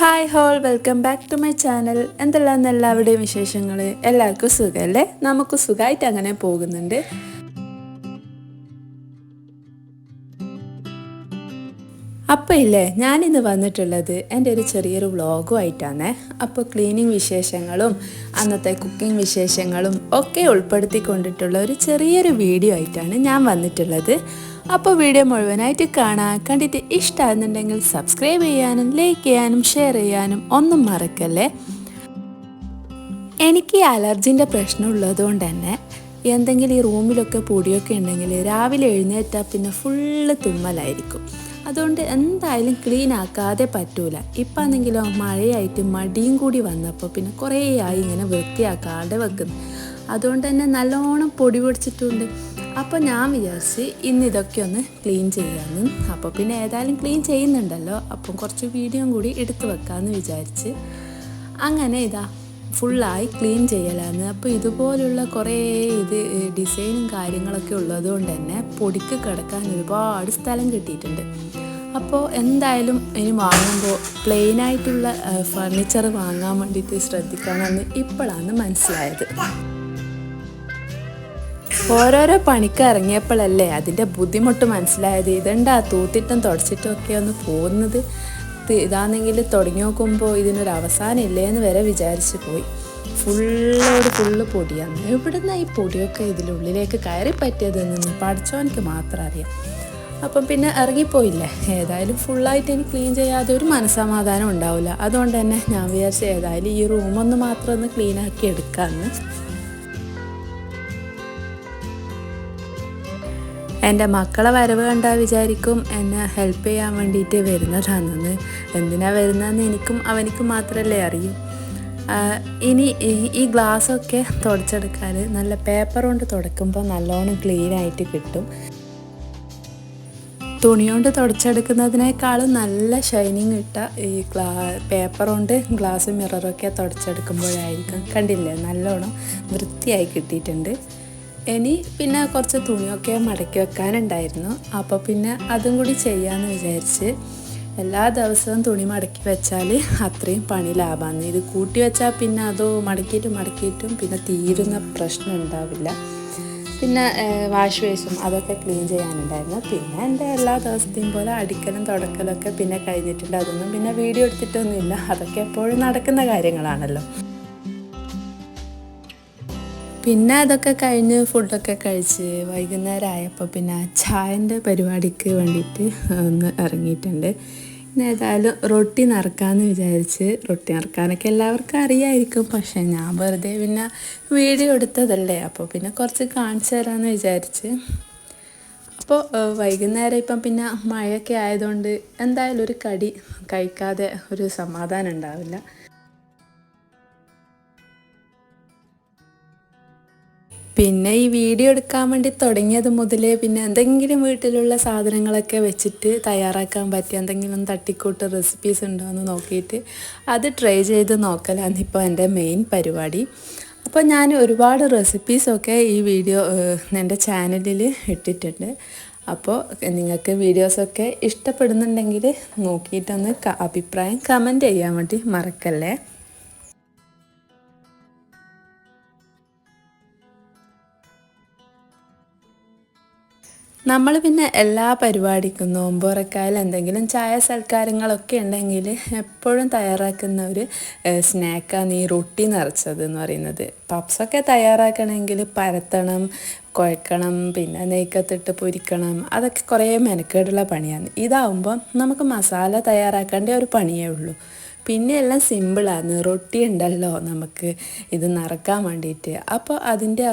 Hi all welcome back to my channel എന്തെല്ലാം എല്ലാവരുടെയും വിശേഷങ്ങൾ എല്ലാവർക്കും സുഖമല്ലേ നമുക്ക് സുഖമായിട്ട് അങ്ങനെ പോകുന്നുണ്ട്. അപ്പോൾ ഇല്ലേ ഞാനിന്ന് വന്നിട്ടുള്ളത് എന്റെ ഒരു ചെറിയൊരു വ്ളോഗും ആയിട്ടാണ് അപ്പോൾ ക്ലീനിങ് വിശേഷങ്ങളും അന്നത്തെ കുക്കിംഗ് വിശേഷങ്ങളും ഒക്കെ ഉൾപ്പെടുത്തിക്കൊണ്ടിട്ടുള്ള ഒരു ചെറിയൊരു വീഡിയോ ആയിട്ടാണ് ഞാൻ വന്നിട്ടുള്ളത്. അപ്പോൾ വീഡിയോ മുഴുവനായിട്ട് കാണാൻ കണ്ടിട്ട് ഇഷ്ടമാകുന്നുണ്ടെങ്കിൽ സബ്സ്ക്രൈബ് ചെയ്യാനും ലൈക്ക് ചെയ്യാനും ഷെയർ ചെയ്യാനും ഒന്നും മറക്കല്ലേ? എനിക്ക് അലർജിന്റെ പ്രശ്നം ഉള്ളതുകൊണ്ട് തന്നെ എന്തെങ്കിലും ഈ റൂമിലൊക്കെ പൊടിയൊക്കെ ഉണ്ടെങ്കിൽ രാവിലെ എഴുന്നേറ്റാൽ പിന്നെ ഫുള്ള് തുമ്മലായിരിക്കും. അതുകൊണ്ട് എന്തായാലും ക്ലീൻ ആക്കാതെ പറ്റൂല. ഇപ്പം ആണെങ്കിലോ മഴയായിട്ട് മടിയും കൂടി വന്നപ്പോൾ പിന്നെ കുറേ ആയി ഇങ്ങനെ വൃത്തിയാക്കാതെ വെക്കുന്നു. അതുകൊണ്ട് തന്നെ നല്ലോണം പൊടി പൊടിച്ചിട്ടുണ്ട്. അപ്പോൾ ഞാൻ വിചാരിച്ച് ഇന്ന് ഇതൊക്കെ ഒന്ന് ക്ലീൻ ചെയ്യാമെന്ന് അപ്പോൾ പിന്നെ ഏതായാലും ക്ലീൻ ചെയ്യുന്നുണ്ടല്ലോ. അപ്പം കുറച്ച് വീഡിയോ കൂടി എടുത്തു വെക്കാമെന്ന് വിചാരിച്ച്. അങ്ങനെ ഇതാ ഫുള്ളായി ക്ലീൻ ചെയ്യലാന്ന്. അപ്പോൾ ഇതുപോലുള്ള കുറേ ഇത് ഡിസൈനും കാര്യങ്ങളൊക്കെ ഉള്ളതുകൊണ്ട് തന്നെ പൊടിക്ക് കിടക്കാൻ ഒരുപാട് സ്ഥലം കിട്ടിയിട്ടുണ്ട്. അപ്പോൾ എന്തായാലും ഇനി വാങ്ങുമ്പോൾ പ്ലെയിനായിട്ടുള്ള ഫർണിച്ചർ വാങ്ങാൻ വേണ്ടിയിട്ട് ശ്രദ്ധിക്കണമെന്ന് ഇപ്പോഴാണ് മനസ്സിലായത്. ഓരോരോ പണിക്ക് ഇറങ്ങിയപ്പോഴല്ലേ അതിന്റെ ബുദ്ധിമുട്ട് മനസ്സിലായത്? ഇതെന്താ തൂത്തിട്ടും തുടച്ചിട്ടും ഒക്കെ ഒന്ന് പോകുന്നത്? ഇതാണെങ്കിൽ തുടങ്ങി നോക്കുമ്പോൾ ഇതിനൊരു അവസാനം ഇല്ലേന്ന് വരെ വിചാരിച്ചു പോയി. ഫുള്ളോട് ഫുള്ള് പൊടിയാണ് എവിടുന്ന ഈ പൊടിയൊക്കെ ഇതിലുള്ളിലേക്ക് കയറി പറ്റിയതെന്ന് പഠിച്ചവനക്ക് മാത്രം അറിയാം. അപ്പം പിന്നെ ഇറങ്ങിപ്പോയില്ലേ? ഏതായാലും ഫുള്ളായിട്ട് എനിക്ക് ക്ലീൻ ചെയ്യാതെ ഒരു മനസ്സമാധാനം ഉണ്ടാവില്ല. അതുകൊണ്ട് തന്നെ ഞാൻ വിചാരിച്ചു ഏതായാലും ഈ റൂമൊന്ന് മാത്രം ഒന്ന് ക്ലീനാക്കി എടുക്കാമെന്ന് എന്റെ മക്കളെ വരവ് കണ്ടാൽ വിചാരിക്കും എന്നെ ഹെൽപ്പ് ചെയ്യാൻ വേണ്ടിയിട്ട് വരുന്നതാണെന്ന് എന്തിനാണ് വരുന്നതെന്ന് എനിക്കും അവനിക്കും മാത്രമല്ലേ അറിയൂ. ഇനി ഈ ഗ്ലാസ്സൊക്കെ തുടച്ചെടുക്കാൻ നല്ല പേപ്പർ കൊണ്ട് തുടക്കുമ്പോൾ നല്ലോണം ക്ലീൻ ആയിട്ട് കിട്ടും. തുണി കൊണ്ട് തുടച്ചെടുക്കുന്നതിനേക്കാളും നല്ല ഷൈനിങ് ഇട്ട ഈ ഗ്ലാ പേപ്പർ കൊണ്ട് ഗ്ലാസ് മിററൊക്കെ തുടച്ചെടുക്കുമ്പോഴായിരിക്കും. കണ്ടില്ലേ? നല്ലോണം വൃത്തിയായി കിട്ടിയിട്ടുണ്ട്. ഇനി പിന്നെ കുറച്ച് തുണിയൊക്കെ മടക്കി വെക്കാനുണ്ടായിരുന്നു. അപ്പോൾ പിന്നെ അതും കൂടി ചെയ്യാമെന്ന് വിചാരിച്ച് എല്ലാ ദിവസവും തുണി മടക്കി വെച്ചാൽ അത്രയും പണി ലാഭമാണ് ഇത് കൂട്ടി വെച്ചാൽ പിന്നെ അതോ മടക്കിയിട്ടും മടക്കിയിട്ടും പിന്നെ തീരുന്ന പ്രശ്നം ഉണ്ടാവില്ല. പിന്നെ വാഷ് ബേസും അതൊക്കെ ക്ലീൻ ചെയ്യാനുണ്ടായിരുന്നു. പിന്നെ എന്റെ എല്ലാ ദിവസത്തെയും പോലെ അടിക്കലും തുടക്കലൊക്കെ പിന്നെ കഴിഞ്ഞിട്ടുണ്ട്. അതൊന്നും പിന്നെ വീഡിയോ എടുത്തിട്ടൊന്നുമില്ല. അതൊക്കെ എപ്പോഴും നടക്കുന്ന കാര്യങ്ങളാണല്ലോ. പിന്നെ അതൊക്കെ കഴിഞ്ഞ് ഫുഡൊക്കെ കഴിച്ച് വൈകുന്നേരം ആയപ്പോൾ പിന്നെ ചായന്റെ പരിപാടിക്ക് വേണ്ടിയിട്ട് ഒന്ന് ഇറങ്ങിയിട്ടുണ്ട് പിന്നെ ഏതായാലും റൊട്ടി നറുക്കാമെന്ന് വിചാരിച്ച് റൊട്ടി നറുക്കാനൊക്കെ എല്ലാവർക്കും അറിയായിരിക്കും. പക്ഷേ ഞാൻ വെറുതെ പിന്നെ വീഡിയോ എടുത്തതല്ലേ? അപ്പോൾ പിന്നെ കുറച്ച് കാണിച്ചു തരാമെന്ന് വിചാരിച്ച്. അപ്പോൾ വൈകുന്നേരം ഇപ്പം പിന്നെ മഴയൊക്കെ ആയതുകൊണ്ട് എന്തായാലും ഒരു കടി കഴിക്കാതെ ഒരു സമാധാനം ഉണ്ടാവില്ല. പിന്നെ ഈ വീഡിയോ എടുക്കാൻ വേണ്ടി തുടങ്ങിയത് മുതലേ പിന്നെ എന്തെങ്കിലും വീട്ടിലുള്ള സാധനങ്ങളൊക്കെ വെച്ചിട്ട് തയ്യാറാക്കാൻ പറ്റിയ എന്തെങ്കിലും തട്ടിക്കൂട്ട് റെസിപ്പീസ് ഉണ്ടോ എന്ന് നോക്കിയിട്ട് അത് ട്രൈ ചെയ്ത് നോക്കലാണ് ഇപ്പോൾ എന്റെ മെയിൻ പരിപാടി. അപ്പോൾ ഞാൻ ഒരുപാട് റെസിപ്പീസൊക്കെ ഈ വീഡിയോ എന്റെ ചാനലിൽ ഇട്ടിട്ടുണ്ട്. അപ്പോൾ നിങ്ങൾക്ക് വീഡിയോസൊക്കെ ഇഷ്ടപ്പെടുന്നുണ്ടെങ്കിൽ നോക്കിയിട്ടൊന്ന് അഭിപ്രായം കമന്റ് ചെയ്യാൻ വേണ്ടി മറക്കല്ലേ? നമ്മൾ പിന്നെ എല്ലാ പരിപാടിക്കും നോമ്പുറക്കായാലും എന്തെങ്കിലും ചായ സൽക്കാരങ്ങളൊക്കെ ഉണ്ടെങ്കിൽ എപ്പോഴും തയ്യാറാക്കുന്ന ഒരു സ്നാക്കാണ് ഈ റൊട്ടി നിറച്ചത് എന്ന് പറയുന്നത്. പപ്സൊക്കെ തയ്യാറാക്കണമെങ്കിൽ പരത്തണം കുഴക്കണം പിന്നെ നെയ്ക്കത്തിട്ട് പൊരിക്കണം അതൊക്കെ കുറേ മെനക്കേടുള്ള പണിയാണ്. ഇതാവുമ്പോൾ നമുക്ക് മസാല തയ്യാറാക്കേണ്ട ഒരു പണിയേ ഉള്ളൂ. പിന്നെ എല്ലാം സിമ്പിളാണ് റൊട്ടി ഉണ്ടല്ലോ നമുക്ക് ഇത് നിറക്കാൻ വേണ്ടിയിട്ട്. അപ്പോൾ അതിന്റെ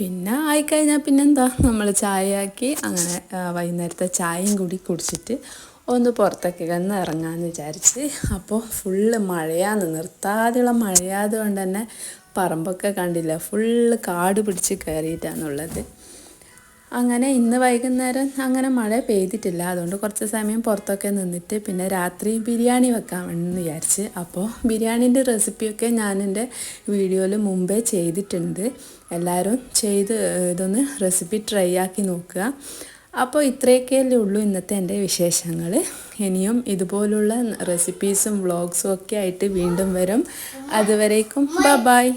പിന്നെ ആയിക്കഴിഞ്ഞാൽ പിന്നെന്താ? നമ്മൾ ചായയാക്കി അങ്ങനെ വൈകുന്നേരത്തെ ചായയും കൂടി കുടിച്ചിട്ട് ഒന്ന് പുറത്തൊക്കെ കന്ന് ഇറങ്ങാമെന്ന് വിചാരിച്ച്. അപ്പോൾ ഫുള്ള് മഴയാന്ന് നിർത്താതെയുള്ള മഴയാതുകൊണ്ട് തന്നെ പറമ്പൊക്കെ കണ്ടില്ല ഫുള്ള് കാട് പിടിച്ച് കയറിയിട്ടാണുള്ളത് അങ്ങനെ ഇന്ന് വൈകുന്നേരം അങ്ങനെ മഴ പെയ്തിട്ടില്ല. അതുകൊണ്ട് കുറച്ച് സമയം പുറത്തൊക്കെ നിന്നിട്ട് പിന്നെ രാത്രി ബിരിയാണി വെക്കാൻ വേണമെന്ന് വിചാരിച്ച്. അപ്പോൾ ബിരിയാണീന്റെ റെസിപ്പിയൊക്കെ ഞാൻ എന്റെ വീഡിയോയിൽ മുമ്പേ ചെയ്തിട്ടുണ്ട്. എല്ലാവരും ചെയ്ത് ഇതൊന്ന് റെസിപ്പി ട്രൈ ആക്കി നോക്കുക. അപ്പോൾ ഇത്രയൊക്കെയല്ലേ ഉള്ളൂ ഇന്നത്തെ എന്റെ വിശേഷങ്ങൾ. ഇനിയും ഇതുപോലുള്ള റെസിപ്പീസും വ്ളോഗ്സും ഒക്കെ ആയിട്ട് വീണ്ടും വരും. അതുവരേക്കും ബ ബായ്